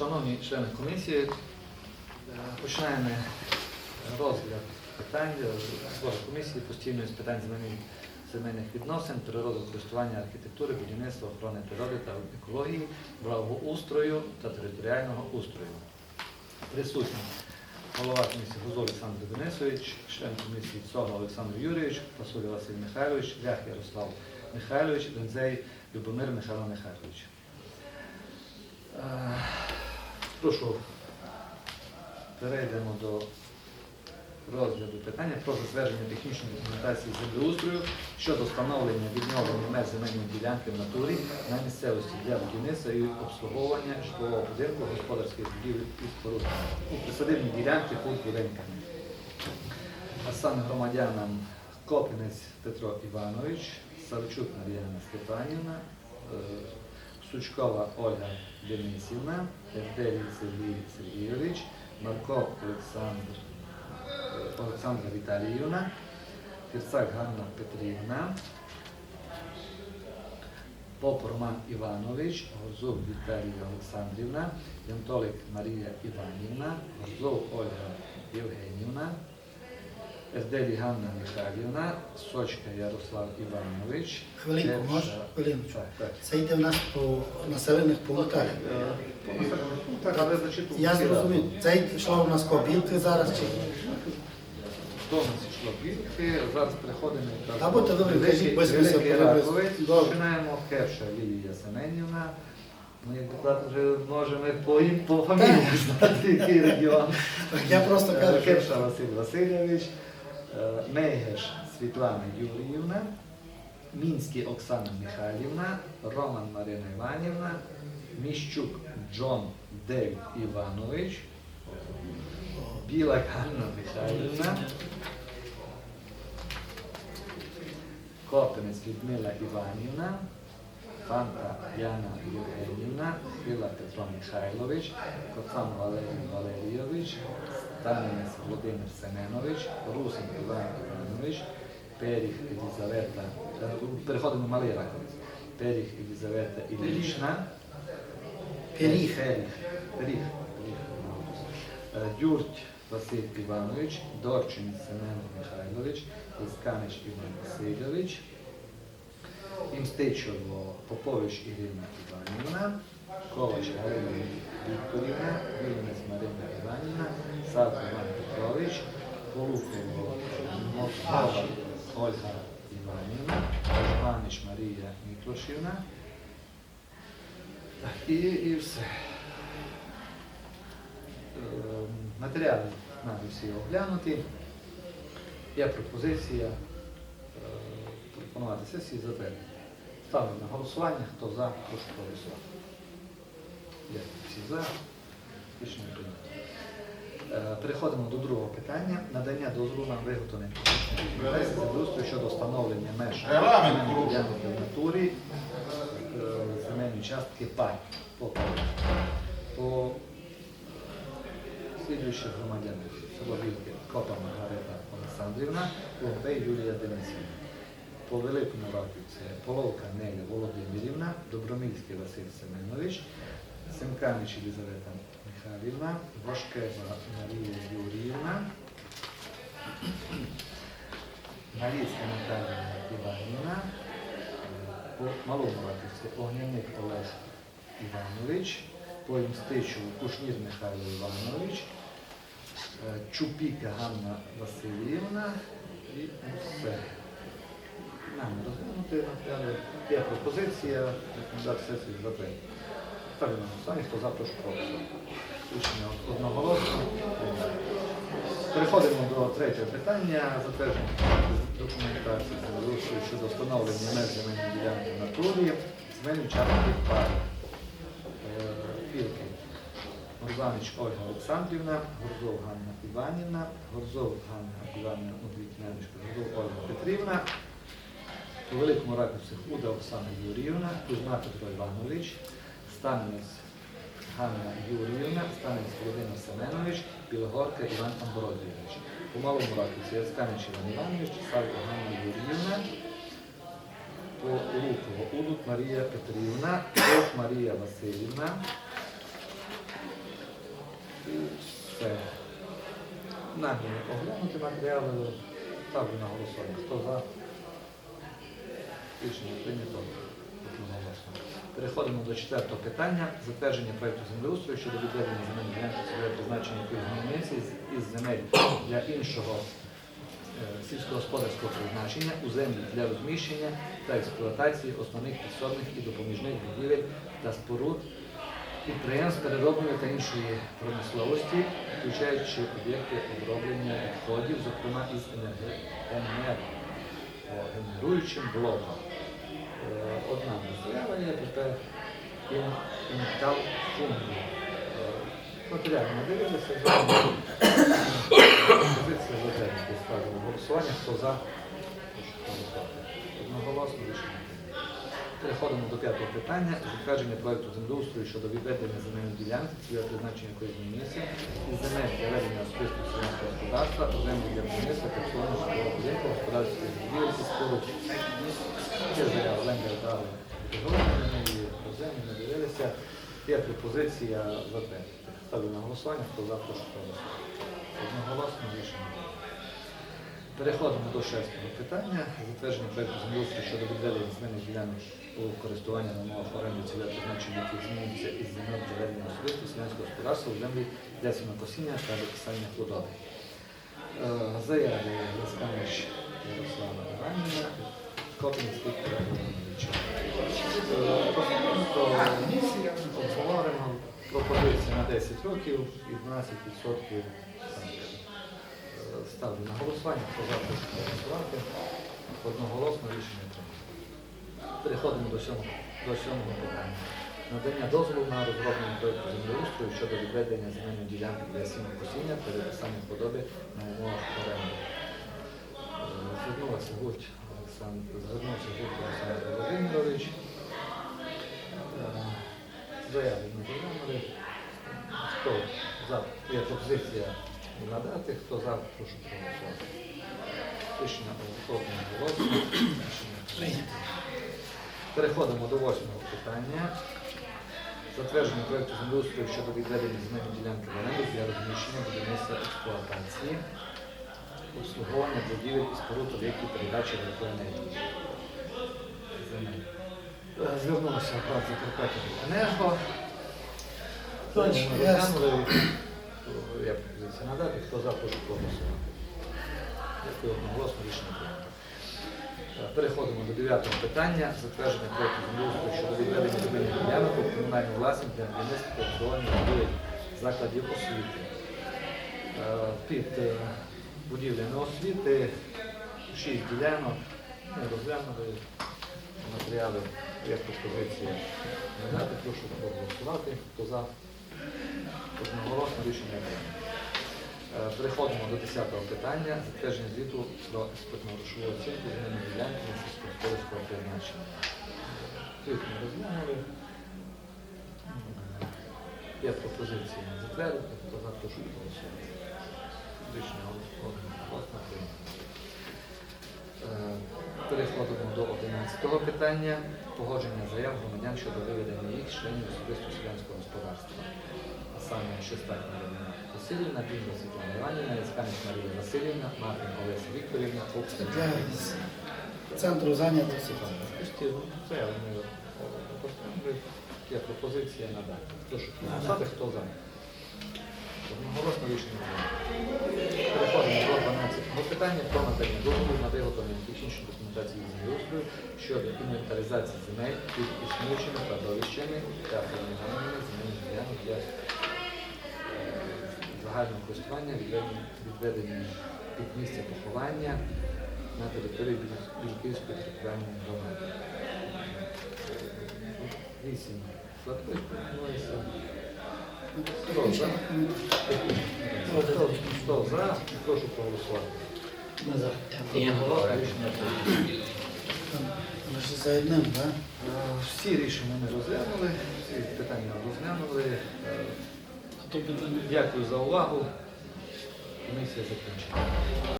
Шановні члени комісії, е, починаємо розгляд питань е, комісії постійної з питань земельних, відносин, природокористування архітектури, будівництва, охорони природи та екології, благоустрою та територіального устрою. Присутні голова комісії Гузов Олександр Денисович, член комісії Цога Олександр Юрійович, Пасулі Василь Михайлович, Лях Ярослав Михайлович, Дензей Любомир Михайло Михайлович. Прошу, перейдемо до розгляду питання про затвердження технічної документації землеустрою щодо встановлення відновлення меж земельної ділянки в натурі на місцевості для будівництва і обслуговування житлового будинку, господарських будівель і споруд у присадибній ділянці під будинками. А саме громадянам Копінець Петро Іванович, Савчук Мар'яна Степанівна, е, Сучкова Ольга Денисівна, Ерделій Сергій Сергійович, Марко Олександр, Олександра Віталіївна, Фірцак Ганна Петрівна, Поп Роман Іванович, Горзов Віталія Олександрівна, Янтолик Марія Іванівна, Горзов Ольга Євгенівна, Ерделі Ганна Михайлівна, Сочка Ярослав Іванович. Хвилинку, можеш? Хвилиночку. Це йде в нас по населених пунктах. Е, Я зрозумів, це йшло в нас кобілки зараз чи До нас йшло бітки, зараз переходимо якраз Або то добре, кажіть, без Великий Раковець. Починаємо Керша Лілія Семенівна. Ну, як депутат вже можемо по, ім- по фамілії знати, який регіон. я просто Е, кажу, що Василь Васильович, Мейгеш Світлана Юріївна, Мінський Оксана Михайлівна, Роман Марина Іванівна, Міщук Джон Девід Іванович, Білак Ганна Михайлівна, Копинець Людмила Іванівна, Фанта Яна Євгенівна, Хила Петро Михайлович, Коцан Валерій Валерійович, Станінець Володимир Семенович, Русин Іван Іванович, Періх Елізавета, е, переходимо малий раковець, Періх Елізавета Іллічна. Періх, Періх, Періх, Е, Дюрть Василь Іванович, Дорчин Семен Михайлович, Ісканич Іван Васильович, Імстичево Попович Ірина Іванівна, Ковач Галина Вікторівна, Вільнець Марина Іванівна, Сад Іван Петрович, Полухово Мова Ольга Іванівна, Жманич Марія Міклошівна. Так, І, і все. Матеріали нами всі оглянуті. Є пропозиція пропонувати сесії затвердити. Ставлю на голосування. Хто за, прошу проголосувати. Є всі за. Рішення прийнято. Е, Переходимо до другого питання. Надання дозволу на виготовлення землеустрою щодо встановлення меж в натурі е, земельної частки пай по слідуючих громадянах село Копа Маргарита Олександрівна, Ломпей Юлія Денисівна. По Великому Раку це Половка Неля Володимирівна, Добромільський Василь Семенович, Семканич Елізавета Михайлівна, Вашкева Марія Юріївна, Наліцька Наталія Іванівна, Раківці Огняник Олег Іванович, по Імстичу Кушнір Михайло Іванович, е, Чупіка Ганна Васильівна і все. Нам розглянути. Є пропозиція, рекомендація сесії затвердити. Ставлю на голосування, хто за, прошу. Рішення одноголосно. Переходимо до третього питання. Затвердження документації щодо встановлення меж земельної ділянки в натурі, земельні частки пари. Філки. Горзанич Ольга Олександрівна, Горзов Ганна Іванівна, Горзов Ганна Іванівна, дві Горзов Ольга Петрівна, по Великому Раковці Худа Оксана Юріївна, Кузьма Петро Іванович, Станець Ганна Юріївна, Станець Володимир Семенович, Білогорка Іван Амброзійович. По Малому Раковці Ясканич Іван Іванович, Савко Ганна Юріївна, по Луково Удут Марія Петрівна, Ох Марія Васильівна, Все. Намір оглянути матеріали. Ставлю на голосування. Хто за? Рішення прийнято. Переходимо до четвертого питання. Затвердження проєкту землеустрою щодо відведення земельної ділянки цільового призначення змінюється із, земель для іншого е, сільськогосподарського призначення у землі для розміщення та експлуатації основних підсобних і допоміжних будівель та споруд підприємств переробної та іншої промисловості, включаючи об'єкти оброблення відходів, зокрема із енергогенеруючим блоком. Е, Одна заява є, тепер інтал фунді. Матеріально дивилися, позиція затримки ставимо голосування, хто за. Одноголосно рішення. Переходимо до п'ятого питання. Затвердження проекту землеустрою щодо відведення земельної ділянки, цільове призначення якої змінюється, із земель для ведення особистого селянського господарства, землі для будівництва обслуговування житлового будинку, господарських будівель і. Дали підготовлені, її розглянули, дивилися. Є пропозиція затвердити. Ставлю на голосування, хто за, прошу. Одноголосно рішення. Переходимо до шестого питання. Затвердження проєкту землеустрою щодо відведення земельних ділянок у користування на умовах оренди цільове призначення, які змінюються із земель для ведення особистого селянського господарства у землі для сінокосіння та виписання худоби. Е, Заяви Ласканич Ярослава Іванівна, Копінський Віктора Івановича. Е, Просто обговорено пропозиція на 10 років і 12% Ставлю на голосування, хто за прошу проголосувати. Одноголосно рішення прийнято. Переходимо до сьомого, питання. Надання дозволу на розроблення проєкту землеустрою щодо відведення земельної ділянки для сінокосіння та виписання подоби на умовах оренди. Е, Звернулася гурт Олександр, звернувся гурт Олександр Володимирович. Е, Заяви ми розглянули. Хто за? Є пропозиція надати, хто за, прошу проголосувати. Рішення голосування голосу. Переходимо до восьмого питання. Затвердження проєкту землеустрою щодо відведення земельної ділянки в оренду для розміщення будівництва експлуатації, обслуговування будівель і споруд об'єктів передачі електроенергії. Е, Звернувся ПАД Закарпаття Енерго. Я пропозиція надати, хто за, прошу проголосувати. Дякую, одноголосно рішення прийнято. Е, Переходимо до дев'ятого питання. Затвердження проєкту землеустрою щодо відведення земельних ділянок у комунальну власність для будівництва та обслуговування закладів освіти. Е, Під е, будівлями освіти шість ділянок. Розглянули матеріали. Є пропозиція надати. Прошу проголосувати. Хто за? Одноголосно рішення прийнято. Е, Переходимо до 10-го питання. Затвердження звіту про експертну грошову оцінку земельної ділянки на сільськогосподарського призначення. Звіт ми розглянули. М, Є пропозиція затвердити, хто за прошу голосувати. Рішення одноголосно прийнято. Переходимо до 11-го питання. Погодження заяв громадян щодо виведення їх членів особистого селянського господарства. А саме Шестак Марина Васильівна, Бінда Світлана Іванівна, Ісканіч Марія Васильівна, Мартин Олеся Вікторівна, Оксана. Для центру зайнятості. Постійно. Це я вони. Є пропозиція надати. Прошу голосувати, хто за. Одноголосно рішення. Переходимо до 12 питання про надання дозволу на виготовлення технічної документації землеустрою щодо інвентаризації земель під існуючими кладовищами та формуваннями земельних ділянок для е, загального користування відведення, під місця поховання на території Біль- Більківської територіальної громади. Вісім кладовищ пропонується. Хто за? Хто, за? Прошу проголосувати. Я голосую. прийнято. Лише за одним, так? Всі рішення ми розглянули, всі питання розглянули. Дякую за увагу. Комісія закінчена.